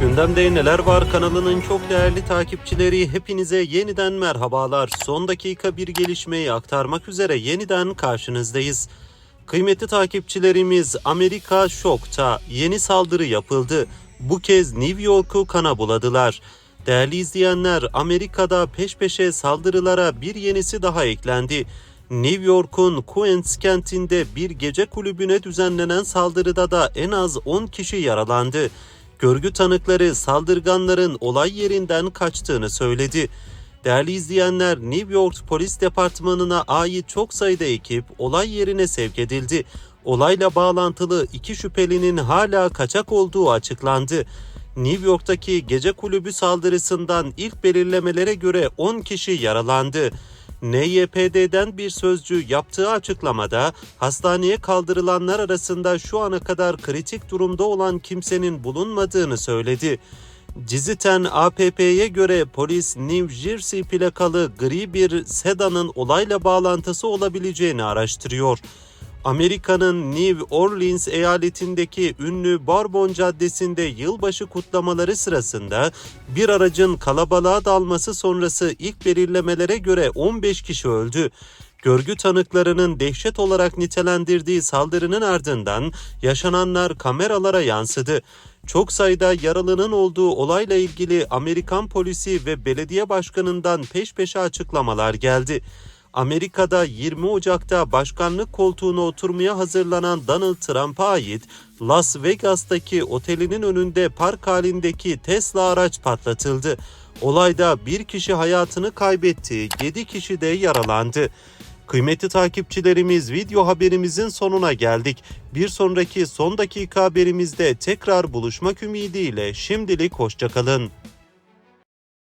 Gündemde Neler Var kanalının çok değerli takipçileri hepinize yeniden merhabalar. Son dakika bir gelişmeyi aktarmak üzere yeniden karşınızdayız. Kıymetli takipçilerimiz Amerika şokta. Yeni saldırı yapıldı. Bu kez New York'u kana buladılar. Değerli izleyenler Amerika'da peş peşe saldırılara bir yenisi daha eklendi. New York'un Queens kentinde bir gece kulübüne düzenlenen saldırıda da en az 10 kişi yaralandı. Görgü tanıkları saldırganların olay yerinden kaçtığını söyledi. Değerli izleyenler New York Polis Departmanı'na ait çok sayıda ekip olay yerine sevk edildi. Olayla bağlantılı iki şüphelinin hala kaçak olduğu açıklandı. New York'taki gece kulübü saldırısından ilk belirlemelere göre 10 kişi yaralandı. NYPD'den bir sözcü yaptığı açıklamada hastaneye kaldırılanlar arasında şu ana kadar kritik durumda olan kimsenin bulunmadığını söyledi. Ciziten APP'ye göre polis New Jersey plakalı gri bir sedanın olayla bağlantısı olabileceğini araştırıyor. Amerika'nın New Orleans eyaletindeki ünlü Bourbon Caddesi'nde yılbaşı kutlamaları sırasında bir aracın kalabalığa dalması sonrası ilk belirlemelere göre 15 kişi öldü. Görgü tanıklarının dehşet olarak nitelendirdiği saldırının ardından yaşananlar kameralara yansıdı. Çok sayıda yaralının olduğu olayla ilgili Amerikan polisi ve belediye başkanından peş peşe açıklamalar geldi. Amerika'da 20 Ocak'ta başkanlık koltuğuna oturmaya hazırlanan Donald Trump'a ait Las Vegas'taki otelinin önünde park halindeki Tesla araç patlatıldı. Olayda bir kişi hayatını kaybetti, 7 kişi de yaralandı. Kıymetli takipçilerimiz video haberimizin sonuna geldik. Bir sonraki son dakika haberimizde tekrar buluşmak ümidiyle şimdilik hoşçakalın.